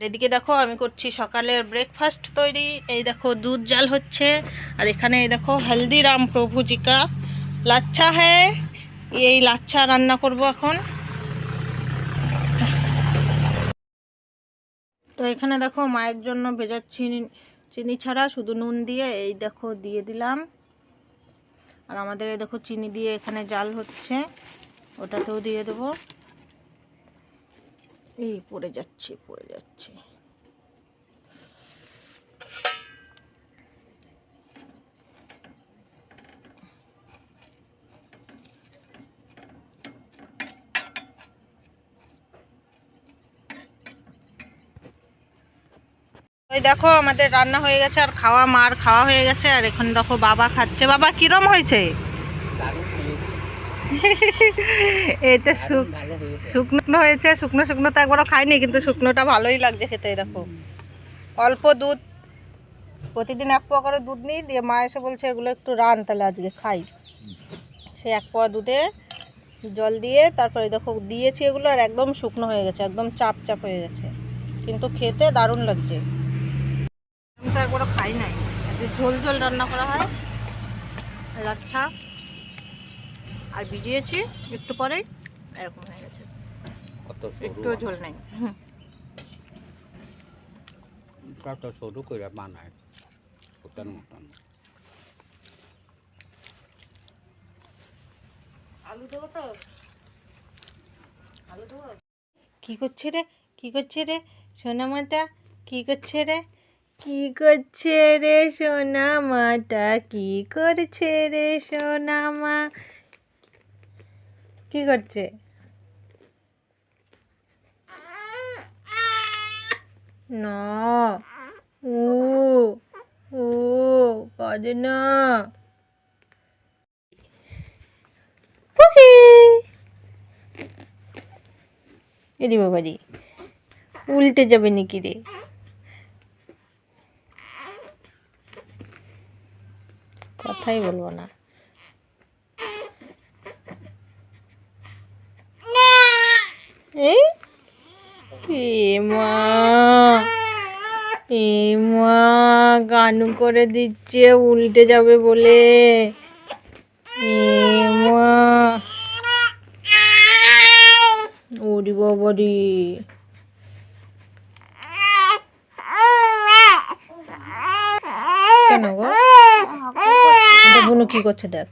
এদিকে দেখো আমি করছি সকালের ব্রেকফাস্ট তৈরি। এই দেখো দুধ জাল হচ্ছে। আর এখানে এই দেখো হলদিরাম প্রভুজিকা। লাচ্ছা হ্যাঁ এই লাচ্ছা রান্না করব এখন। তো এখানে দেখো মায়ের জন্য ভেজাচ্ছি চিনি ছাড়া শুধু নুন দিয়ে এই দেখো দিয়ে দিলাম। আর আমাদের এই দেখো চিনি দিয়ে এখানে জাল হচ্ছে। ওটাতেও দিয়ে দেবো। এই পড়ে যাচ্ছে পড়ে যাচ্ছে। ওই দেখো, আমাদের রান্না হয়ে গেছে, আর খাওয়া মার খাওয়া হয়ে গেছে, আর এখন দেখো বাবা খাচ্ছে। বাবা, কিরম হয়েছে। শুক শুকনো হয়েছে শুকনো শুকনো তো একবারও খাইনি কিন্তু শুকনোটা ভালোই লাগছে খেতে দেখো। অল্প দুধ। প্রতিদিন এক পোয়া করে দুধ নিই দিয়ে মা এসে বলছে এগুলো একটু রান তাহলে আজকে খাই। সে এক পোয়া দুধে জল দিয়ে তারপরে দেখো দিয়েছি এগুলো আর একদম শুকনো হয়ে গেছে একদম চাপ চাপ হয়ে গেছে। কিন্তু খেতে দারুণ লাগছে। আমি তো একবারও খাই নাই। ঝোল ঝোল রান্না করা হয়। লাচ্ছা আর ভিজিয়েছি একটু পরেই এরকম হয়ে গেছে। কত একটু ঝোল নেই। কত সরু করে বানায়? ওটার মতন। আলু দেবো তো? আলু দেবো? কি করছে রে? কি করছে রে? সোনামাটা কি করছে রে? কি করছে রে সোনামাটা? কি করছে রে সোনামা? কি করছে? না। না পুহি। এরি বাবারি উল্টে যাবে নাকি রে? কথাই বলব না। এ মা এ গানু করে দিচ্ছে উল্টে যাবে বলে। এ মা ওরি বাবারি কেন গো? বুনু কি করছে দেখ।